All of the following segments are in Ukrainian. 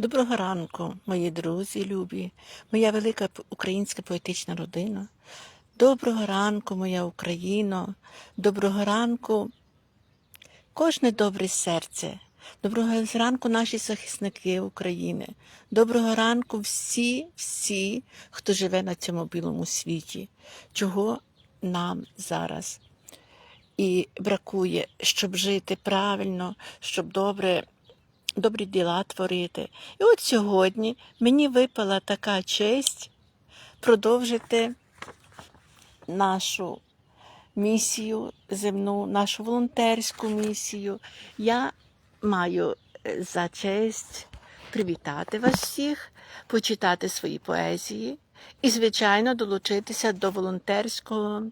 Доброго ранку, мої друзі, любі, моя велика українська поетична родина. Доброго ранку, моя Україно, доброго ранку, кожне добре серце. Доброго ранку, наші захисники України. Доброго ранку всі, всі, хто живе на цьому білому світі, чого нам зараз і бракує, щоб жити правильно, щоб добре добрі діла творити. І от сьогодні мені випала така честь продовжити нашу місію земну, нашу волонтерську місію. Я маю е, за честь привітати вас всіх, почитати свої поезії і, звичайно, долучитися до волонтерського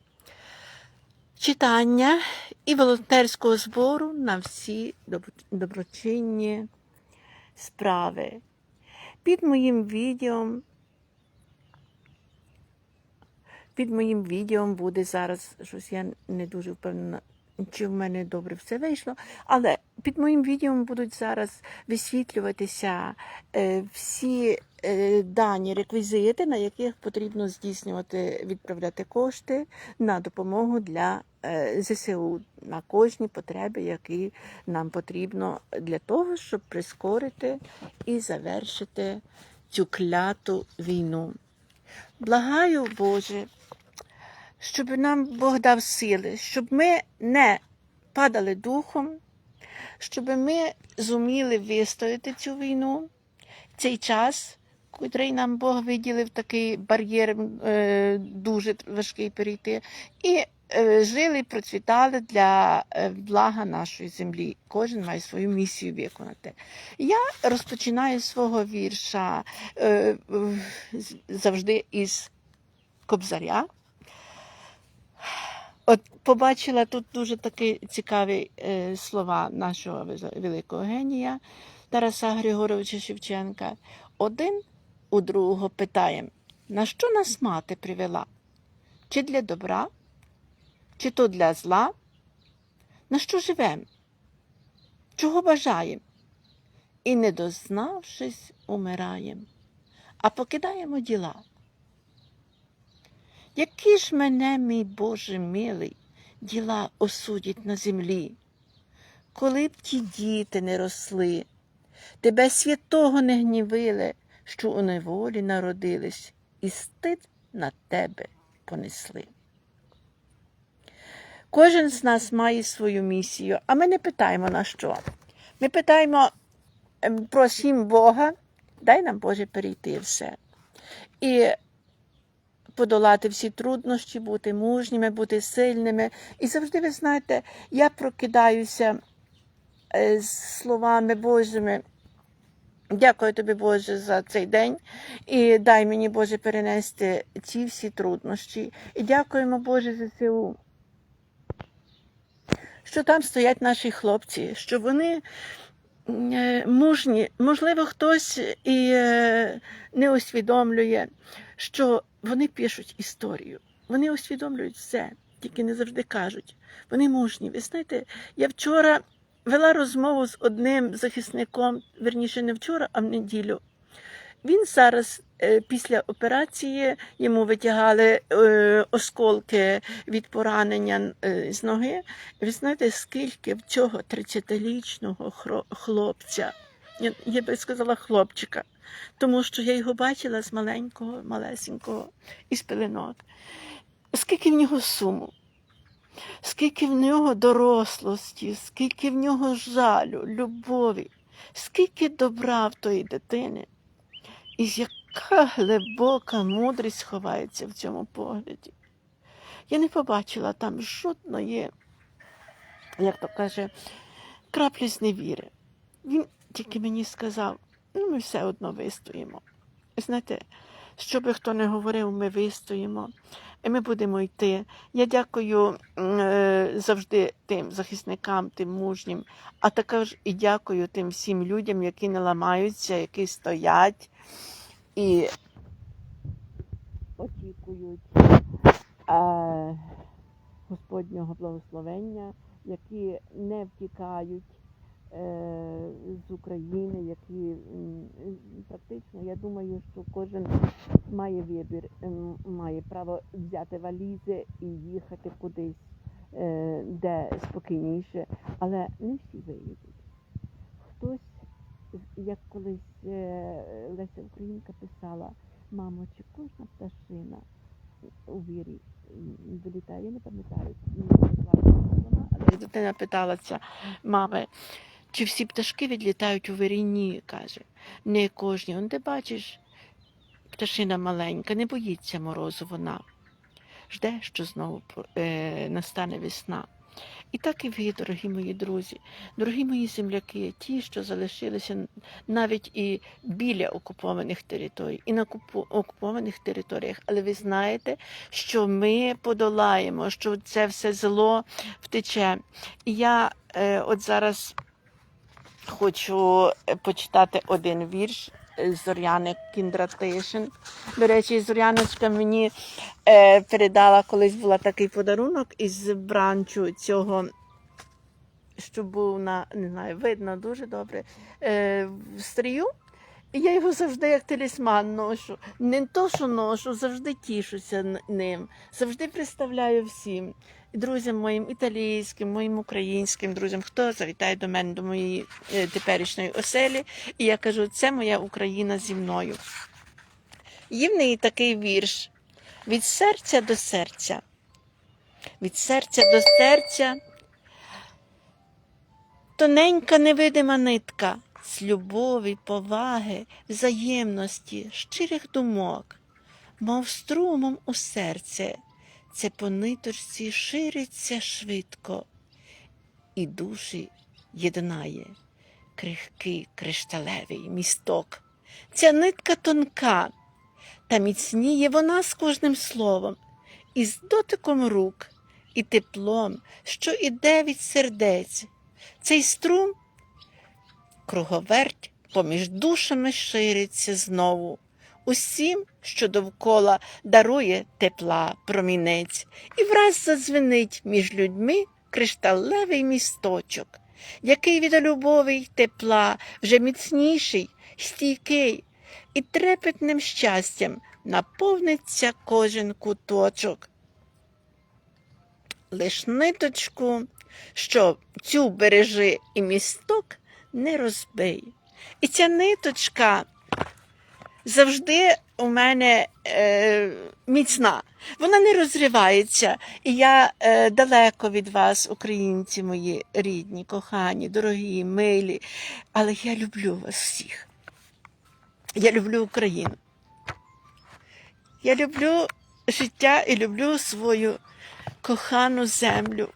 читання і волонтерського збору на всі доброчинні справи. Під моїм відео, під моїм відео буде зараз щось, я не дуже впевнена, чи в мене добре все вийшло, але під моїм відео будуть зараз висвітлюватися е, всі дані реквізити, на яких потрібно здійснювати, відправляти кошти на допомогу для е, ЗСУ на кожні потреби, які нам потрібно для того, щоб прискорити і завершити цю кляту війну. Благаю, Боже, щоб нам Бог дав сили, щоб ми не падали духом, щоб ми зуміли вистояти цю війну, цей час, котрий нам Бог виділив такий бар'єр е, дуже важкий перейти, і е, жили, процвітали для е, блага нашої землі. Кожен має свою місію виконати. Я розпочинаю свого вірша завжди із Кобзаря. От побачила тут дуже такі цікаві е, слова нашого великого генія Тараса Григоровича Шевченка. Один у другого питаєм, на що нас мати привела? Чи для добра, чи то для зла? На що живем? Чого бажаєм? І, не дознавшись, умираєм, а покидаємо діла. Які ж мене, мій Боже милий, діла осудять на землі, коли б ті діти не росли, тебе святого не гнівили, що у неволі народились, і стид на тебе понесли. Кожен з нас має свою місію, а ми не питаємо на що. Ми питаємо, ем, просимо Бога, дай нам Боже перейти все. І подолати всі труднощі, бути мужніми, бути сильними. І завжди, ви знаєте, я прокидаюся е, з словами Божими. Дякую тобі, Боже, за цей день. І дай мені, Боже, перенести ці всі труднощі. І дякуємо, Боже, за ЗСУ. Що там стоять наші хлопці, що вони е, мужні, можливо, хтось і е, не усвідомлює, що вони пишуть історію, вони усвідомлюють все, тільки не завжди кажуть. Вони мужні. Ви знаєте, я вчора вела розмову з одним захисником, верніше не вчора, а в неділю. Він зараз е, після операції йому витягали е, осколки від поранення е, з ноги. Ви знаєте, скільки в цього 30-річного хлопця, я, би сказала хлопчика, тому що я його бачила з маленького, малесенького, із пеленок. Скільки в нього суму, скільки в нього дорослості, скільки в нього жалю, любові, скільки добра в тої дитини. І яка глибока мудрість ховається в цьому погляді. Я не побачила там жодної, як то каже, краплі зневіри. Він тільки мені сказав, ну ми все одно вистоїмо. Знаєте, що би хто не говорив, ми вистоїмо, і ми будемо йти. Я дякую е, завжди тим захисникам, тим мужнім, а також і дякую тим всім людям, які не ламаються, які стоять і очікують е, Господнього благословення, які не втікають з України, які практично, я думаю, що кожен має вибір, має право взяти валізи і їхати кудись, е, де спокійніше, але не всі виїдуть. Хтось, як колись е, Леся Українка писала, мамо, чи кожна пташина у вірі вилітає, я не пам'ятаю, але дитина питалася мами, чи всі пташки відлітають у виріні, каже. Не кожні. Он ти бачиш, пташина маленька, не боїться морозу вона. Жде, що знову е, настане весна. І так і ви, дорогі мої друзі, дорогі мої земляки, ті, що залишилися навіть і біля окупованих територій, і на окупованих територіях. Але ви знаєте, що ми подолаємо, що це все зло втече. І я е, от зараз хочу е, почитати один вірш е, Зоряни Кіндратишин. До речі, Зоряночка мені е, передала, колись була такий подарунок із бранчу цього, що був на, не знаю, видно дуже добре, е, в стрію. Я його завжди як талісман ношу. Не то, що ношу, завжди тішуся ним. Завжди представляю всім. Друзям моїм італійським, моїм українським друзям, хто завітає до мене до моєї е, теперішньої оселі. І я кажу, це моя Україна зі мною. Є в неї такий вірш від серця до серця. Від серця до серця. Тоненька невидима нитка з любові, поваги, взаємності, щирих думок, мов струмом у серце, це по ниточці шириться швидко, і душі єднає крихкий кришталевий місток. Ця нитка тонка, та міцніє вона з кожним словом, і з дотиком рук, і теплом, що іде від сердець. Цей струм круговерть поміж душами шириться знову. Усім, що довкола дарує тепла промінець, і враз задзвенить між людьми кришталевий місточок, який від любові й тепла вже міцніший, стійкий, і трепетним щастям наповниться кожен куточок. Лиш ниточку, що цю бережи і місток не розбий. І ця ниточка завжди у мене е, міцна. Вона не розривається. І я е, далеко від вас, українці мої рідні, кохані, дорогі, милі. Але я люблю вас всіх. Я люблю Україну. Я люблю життя і люблю свою кохану землю.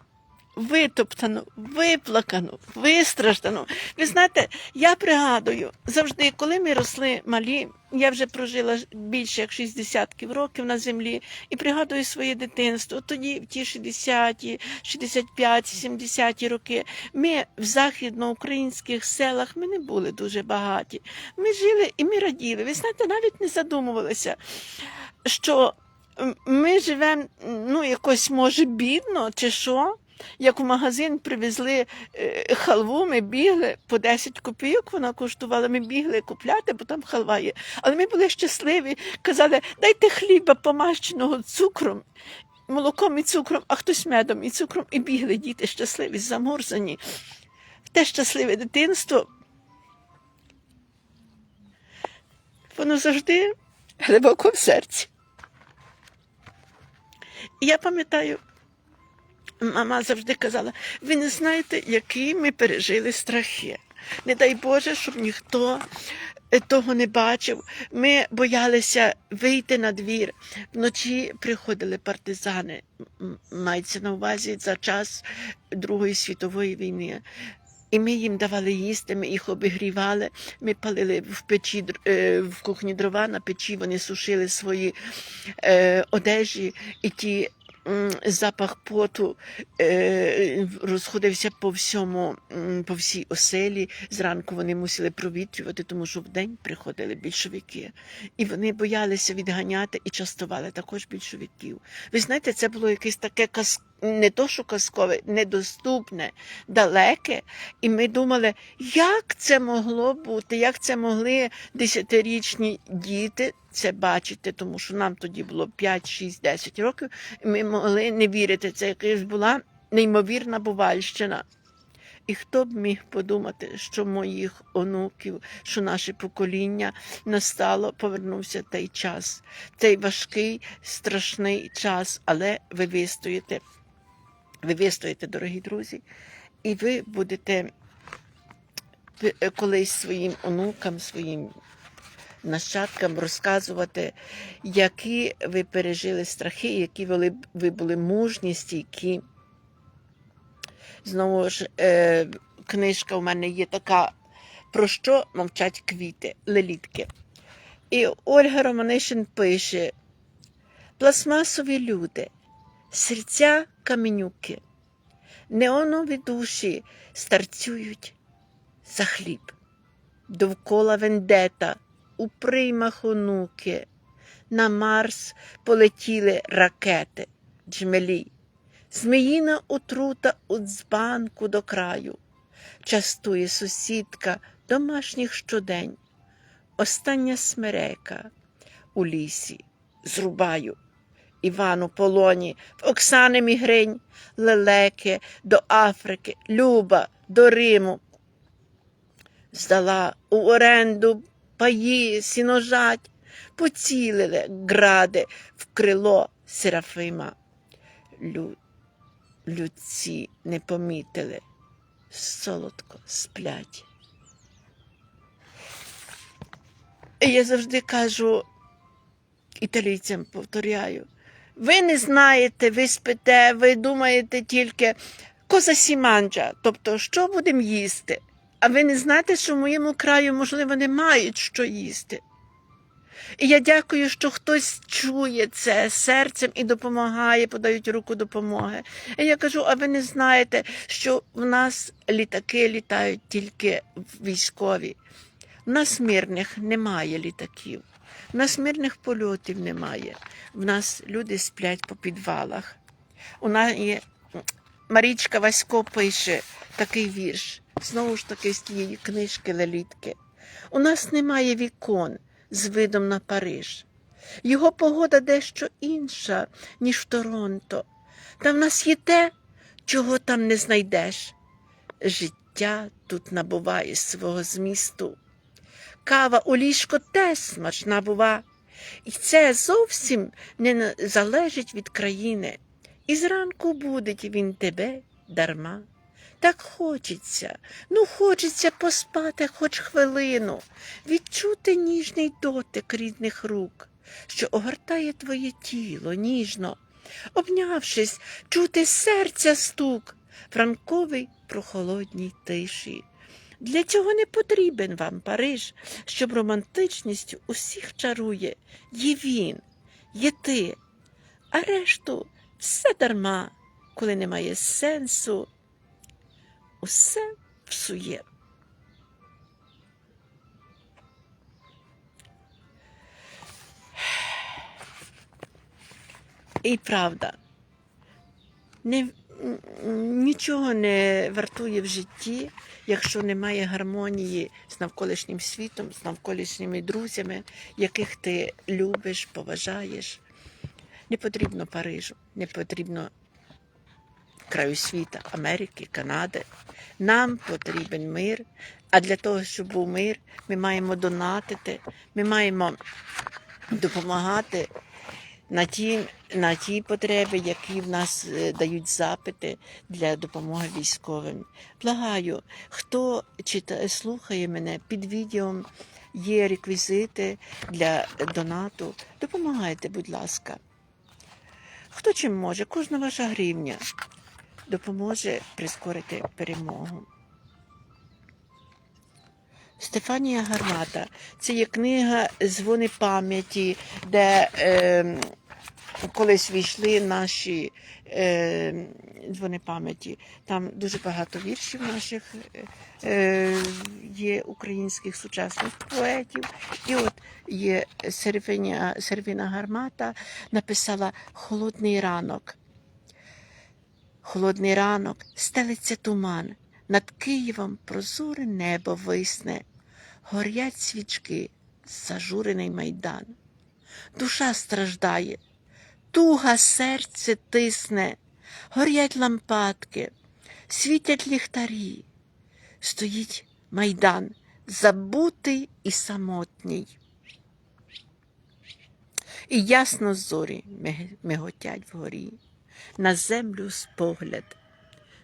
Витоптану, виплакану, вистраждану. Ви знаєте, я пригадую завжди, коли ми росли малі, я вже прожила більше як 60 років на землі, і пригадую своє дитинство. Тоді, в ті 60-ті, 65-ті, 70-ті роки, ми в західноукраїнських селах ми не були дуже багаті. Ми жили і ми раділи. Ви знаєте, навіть не задумувалися, що ми живемо ну, якось, може, бідно чи що. Як в магазин привезли е, халву, ми бігли по 10 копійок, вона коштувала, ми бігли купляти, бо там халва є. Але ми були щасливі, казали, дайте хліба помащеного цукром, молоком і цукром, а хтось медом і цукром, і бігли діти щасливі, замурзані. Те щасливе дитинство. Воно завжди глибоко в серці. І я пам'ятаю, мама завжди казала: ви не знаєте, які ми пережили страхи. Не дай Боже, щоб ніхто е, того не бачив. Ми боялися вийти на двір. Вночі приходили партизани, мається на увазі за час Другої світової війни. І ми їм давали їсти, ми їх обігрівали, ми палили в печі е, в кухні дрова на печі, вони сушили свої е, одежі, і ті запах поту е, розходився по всьому, по всій оселі. Зранку вони мусили провітрювати, тому що вдень приходили більшовики. І вони боялися відганяти і частували також більшовиків. Ви знаєте, це було якесь таке каз... не то, що казкове, недоступне, далеке. І ми думали, як це могло бути, як це могли десятирічні діти це бачити, тому що нам тоді було 5, 6, 10 років, і ми могли не вірити. Це якась була неймовірна бувальщина. І хто б міг подумати, що моїх онуків, що наше покоління настало, повернувся той час, цей важкий, страшний час, але ви вистоїте, ви вистоїте, дорогі друзі, і ви будете е, колись своїм онукам, своїм нащадкам розказувати, які ви пережили страхи, які ви, були мужні, стійкі. Знову ж, е, книжка у мене є така, про що мовчать квіти, лелітки. І Ольга Романишин пише: пластмасові люди, серця каменюки, неонові душі старцюють за хліб. Довкола вендета, у приймах онуки, на Марс полетіли ракети, джмелі. Зміїна отрута у дзбанку до краю, частує сусідка домашніх щодень. Остання смерека у лісі зрубаю. Іван у полоні, Оксани мігрень, лелеки до Африки, Люба до Риму. Здала у оренду паї, сіножать, поцілили гради в крило Серафима. Лю... Людці не помітили, солодко сплять. Я завжди кажу італійцям, повторяю, ви не знаєте, ви спите, ви думаєте тільки коза сіманджа, тобто, що будемо їсти. А ви не знаєте, що в моєму краю, можливо, не мають що їсти. І я дякую, що хтось чує це серцем і допомагає, подають руку допомоги. І я кажу, а ви не знаєте, що в нас літаки літають тільки військові. В нас мирних немає літаків, в нас мирних польотів немає. В нас люди сплять по підвалах. У нас є Марічка Васько пише такий вірш, знову ж таки з тієї книжки Лелітки. У нас немає вікон з видом на Париж. Його погода дещо інша, ніж в Торонто. Та в нас є те, чого там не знайдеш. Життя тут набуває свого змісту. Кава у ліжко теж смачна бува. І це зовсім не залежить від країни. І зранку будить він тебе дарма. Так хочеться, ну хочеться поспати хоч хвилину, відчути ніжний дотик рідних рук, що огортає твоє тіло ніжно, обнявшись, чути серця стук, франковий прохолодній тиші. Для цього не потрібен вам Париж, щоб романтичністю усіх чарує. Є він, є ти, а решту все дарма, коли немає сенсу, усе псує. І правда, не, нічого не вартує в житті, якщо немає гармонії з навколишнім світом, з навколишніми друзями, яких ти любиш, поважаєш. Не потрібно Парижу, не потрібно краю світа, Америки, Канади. Нам потрібен мир. А для того, щоб був мир, ми маємо донатити, ми маємо допомагати на ті, на ті потреби, які в нас е, дають запити для допомоги військовим. Благаю, хто читає, слухає мене під відео, є реквізити для донату. Допомагайте, будь ласка. Хто чим може, кожна ваша гривня допоможе прискорити перемогу. Стефанія Гармата. Це є книга Звони пам'яті, де е, колись війшли наші е, дзвони пам'яті. Там дуже багато віршів наших е, є українських сучасних поетів. І от є Сервіня, Сервіна Гармата написала Холодний ранок. Холодний ранок стелиться туман, над Києвом прозоре небо висне, горять свічки, зажурений майдан. Душа страждає, туга серце тисне, горять лампадки, світять ліхтарі. Стоїть майдан, забутий і самотній. І ясно зорі миготять вгорі, на землю спогляд,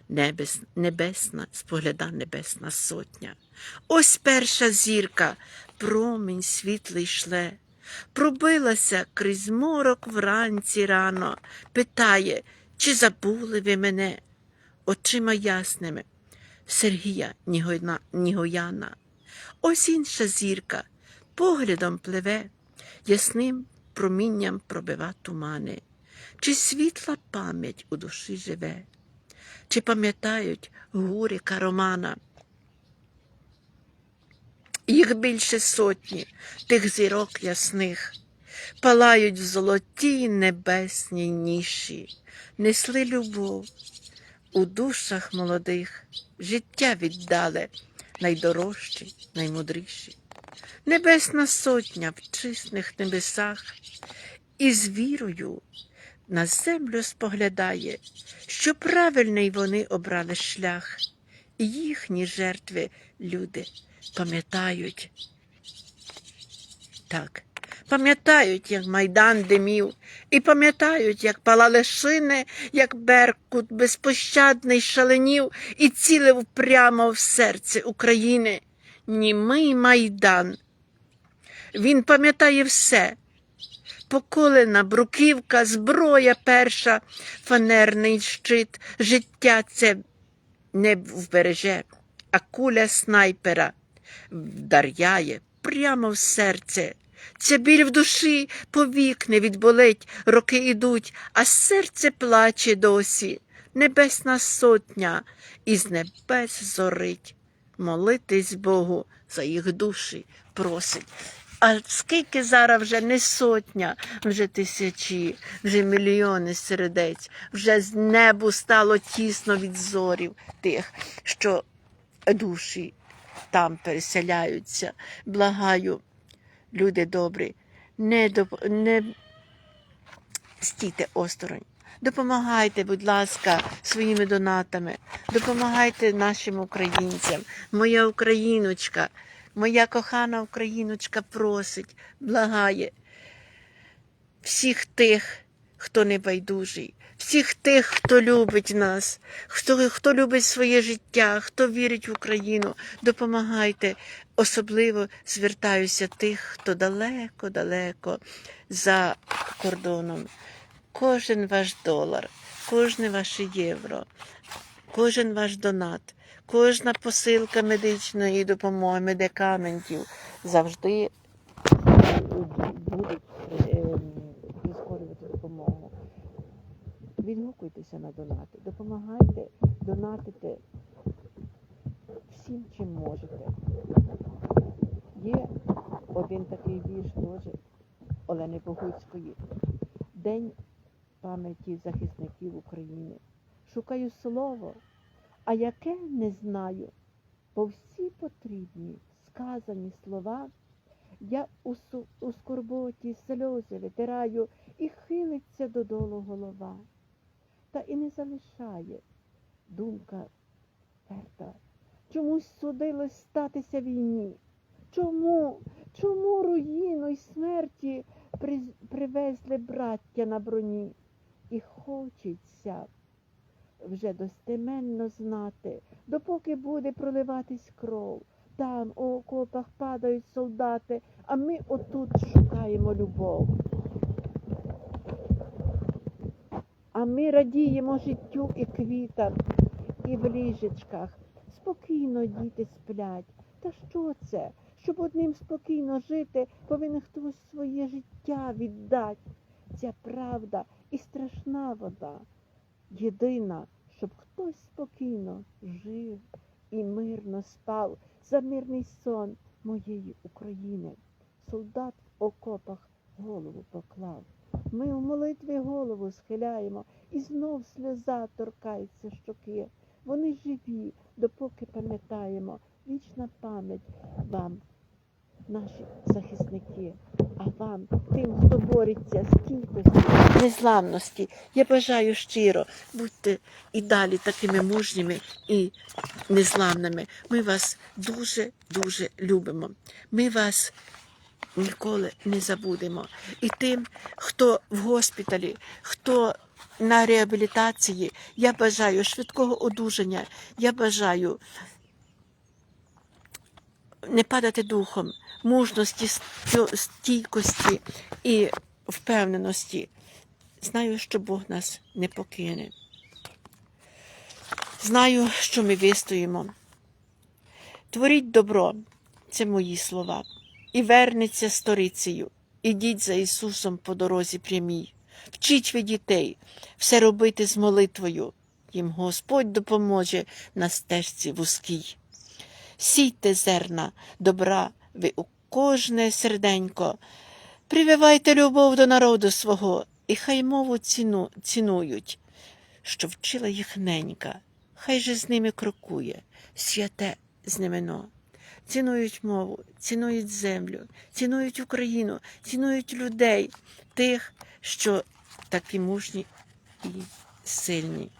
небес, небесна, спогляда небесна сотня. Ось перша зірка, промінь світлий шле, пробилася крізь морок вранці рано, питає, чи забули ви мене очима ясними, Сергія Нігояна. Ось інша зірка поглядом пливе, ясним промінням пробива тумани. Чи світла пам'ять у душі живе, чи пам'ятають гурика Романа? Їх більше сотні, тих зірок ясних, палають в золотій небесній ніші, несли любов у душах молодих, життя віддали найдорожчі, наймудріші. Небесна сотня в чисних небесах. І з вірою на землю споглядає, що правильний вони обрали шлях, і їхні жертви люди пам'ятають. Так, пам'ятають, як майдан димів, і пам'ятають, як палали шини, як беркут безпощадний шаленів і цілив прямо в серце України. Німий майдан. Він пам'ятає все. Поколена бруківка, зброя перша, фанерний щит, життя це не вбереже, а куля снайпера вдаряє прямо в серце. Це біль в душі повік не відболить, роки ідуть, а серце плаче досі. Небесна сотня із небес зорить. Молитись Богу за їх душі просить. А скільки зараз вже не сотня, вже тисячі, вже мільйони сердець, вже з небу стало тісно від зорів тих, що душі там переселяються. Благаю, люди добрі, не, доп... не стійте осторонь. Допомагайте, будь ласка, своїми донатами. Допомагайте нашим українцям. Моя україночка, моя кохана україночка просить, благає всіх тих, хто не байдужий, всіх тих, хто любить нас, хто, хто любить своє життя, хто вірить в Україну. Допомагайте. Особливо звертаюся тих, хто далеко-далеко за кордоном. Кожен ваш долар, кожне ваше євро, кожен ваш донат, кожна посилка медичної допомоги, медикаментів завжди будуть ем, прискорювати допомогу. Відгукуйтеся на донати, допомагайте, донатите всім, чим можете. Є один такий вірш теж Олени Богуцької. День пам'яті захисників України. Шукаю слово, а яке не знаю, бо всі потрібні сказані слова. Я у, у скорботі сльози витираю і хилиться додолу голова. Та і не залишає думка перта. Чомусь судилось статися війні. Чому? Чому руїну й смерті привезли браття на броні? І хочеться вже достеменно знати, допоки буде проливатись кров. Там у окопах падають солдати, а ми отут шукаємо любов. А ми радіємо життю і квітам, і в ліжечках. Спокійно діти сплять. Та що це? Щоб одним спокійно жити, повинен хтось своє життя віддати. Ця правда і страшна вода. Єдина, щоб хтось спокійно жив і мирно спав за мирний сон моєї України. Солдат в окопах голову поклав. Ми в молитві голову схиляємо, і знов сльоза торкається щоки. Вони живі, допоки пам'ятаємо. Вічна пам'ять вам, наші захисники, а вам, тим, хто бореться з кількості, незламності. Я бажаю щиро, будьте і далі такими мужніми і незламними. Ми вас дуже-дуже любимо. Ми вас ніколи не забудемо. І тим, хто в госпіталі, хто на реабілітації, я бажаю швидкого одужання. Я бажаю не падати духом, мужності, стійкості і впевненості. Знаю, що Бог нас не покине. Знаю, що ми вистоїмо. Творіть добро, це мої слова, і вернеться сторицею. Ідіть за Ісусом по дорозі прямій. Вчіть ви дітей все робити з молитвою. Їм Господь допоможе на стежці вузькій. Сійте зерна добра ви у кожне серденько. Прививайте любов до народу свого, і хай мову ціну, цінують, що вчила їх ненька, хай же з ними крокує, святе знамено. Цінують мову, цінують землю, цінують Україну, цінують людей, тих, що такі мужні і сильні.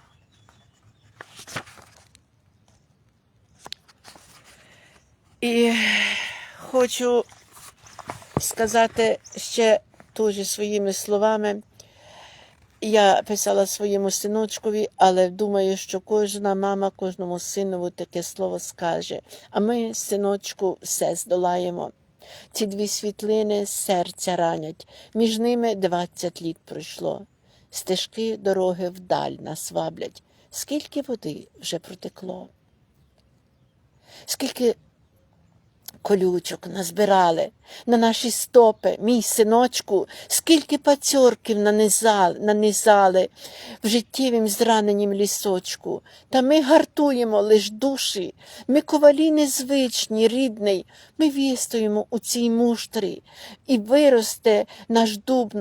І хочу сказати ще теж своїми словами. Я писала своєму синочкові, але думаю, що кожна мама кожному синову таке слово скаже. А ми, синочку, все здолаємо. Ці дві світлини серця ранять, між ними двадцять літ пройшло. Стежки дороги вдаль нас ваблять. Скільки води вже протекло? Скільки колючок назбирали на наші стопи, мій синочку, скільки пацьорків нанизали, нанизали в життєвім зраненім лісочку. Та ми гартуємо лиш душі, ми ковалі незвичні, рідний, ми вістоїмо у цій муштрі, і виросте наш дуб.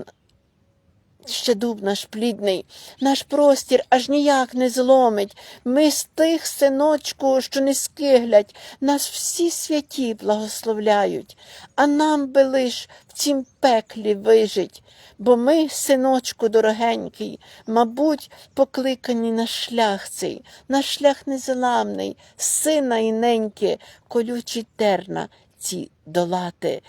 Ще дуб наш плідний, наш простір аж ніяк не зломить. Ми з тих, синочку, що не скиглять, нас всі святі благословляють, а нам би лиш в цім пеклі вижить, бо ми, синочку дорогенький, мабуть, покликані на шлях цей, на шлях незламний, сина і неньки, колючі терна ці долати.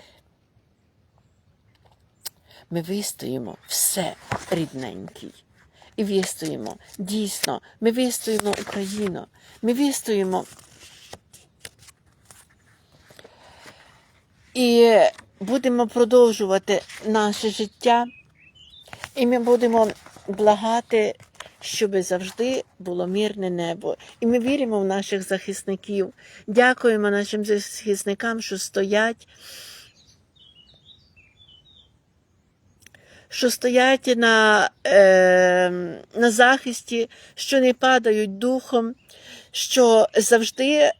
Ми вистоїмо все рідненький. І вистоїмо. Дійсно, ми вистоїмо Україну. Ми вистоїмо. І будемо продовжувати наше життя. І ми будемо благати, щоб завжди було мирне небо. І ми віримо в наших захисників. Дякуємо нашим захисникам, що стоять. Що стоять на, е, на захисті, що не падають духом, що завжди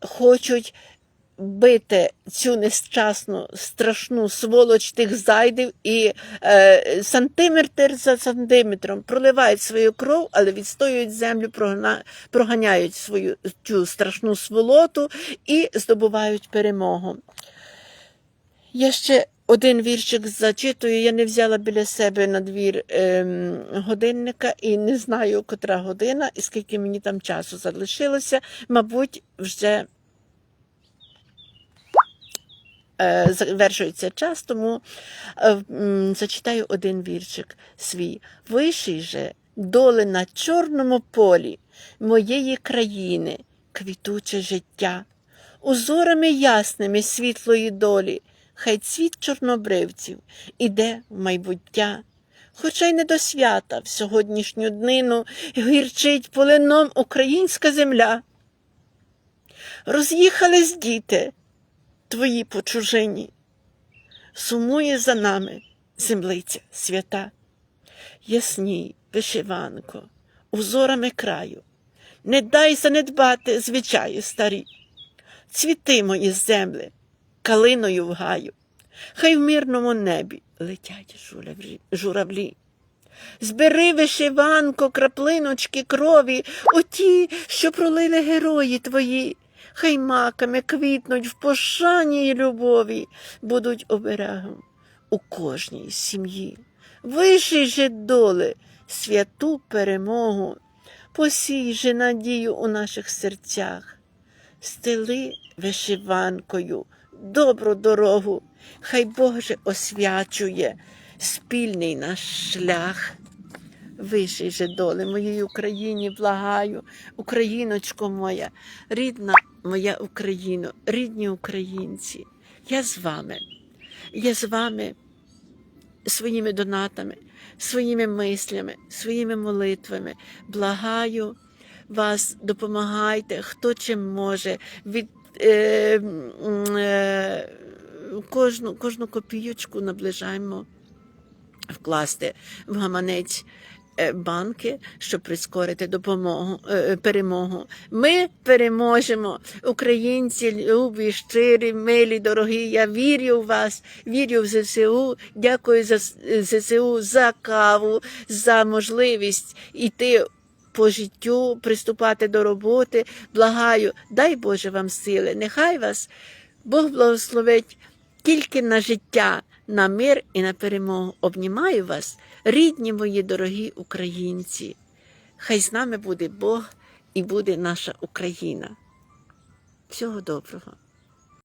хочуть бити цю нещасну, страшну сволоч тих зайдів і е, сантиметр за сантиметром проливають свою кров, але відстоюють землю, проганяють свою цю страшну сволоту і здобувають перемогу. Я ще один віршик зачитую. Я не взяла біля себе на двір ем, годинника і не знаю, котра година і скільки мені там часу залишилося. Мабуть, вже е, завершується час, тому е, зачитаю один віршик свій. Виший же доле на чорному полі моєї країни, квітуче життя, узорами ясними світлої долі хай цвіт чорнобривців іде в майбуття. Хоча й не до свята в сьогоднішню днину гірчить полином українська земля. Роз'їхались діти твої по чужині, сумує за нами землиця свята. Ясній, вишиванко, узорами краю, не дай занедбати звичаї старі, цвіти мої землі, калиною в гаю. хай в мирному небі летять журавлі. Збери вишиванко, краплиночки крові, оті, що пролили герої твої. Хай маками квітнуть в пошані й любові, будуть оберегом у кожній сім'ї. Виший же доле святу перемогу, посій же надію у наших серцях, стели вишиванкою добру дорогу, хай Боже освячує спільний наш шлях. Виший же доле моїй Україні, благаю, Україночко моя, рідна моя Україно, рідні українці, я з вами, я з вами своїми донатами, своїми мислями, своїми молитвами. Благаю вас, допомагайте, хто чим може. Від, е, е, кожну, кожну копійочку наближаємо вкласти в гаманець е, банки, щоб прискорити допомогу, перемогу. Ми переможемо. Українці, любі, щирі, милі, дорогі. Я вірю в вас, вірю в ЗСУ. Дякую за ЗСУ за каву, за можливість іти. По життю приступати до роботи, благаю, дай Боже вам сили. Нехай вас Бог благословить тільки на життя, на мир і на перемогу. Обнімаю вас, рідні мої дорогі українці. Хай з нами буде Бог і буде наша Україна. Всього доброго.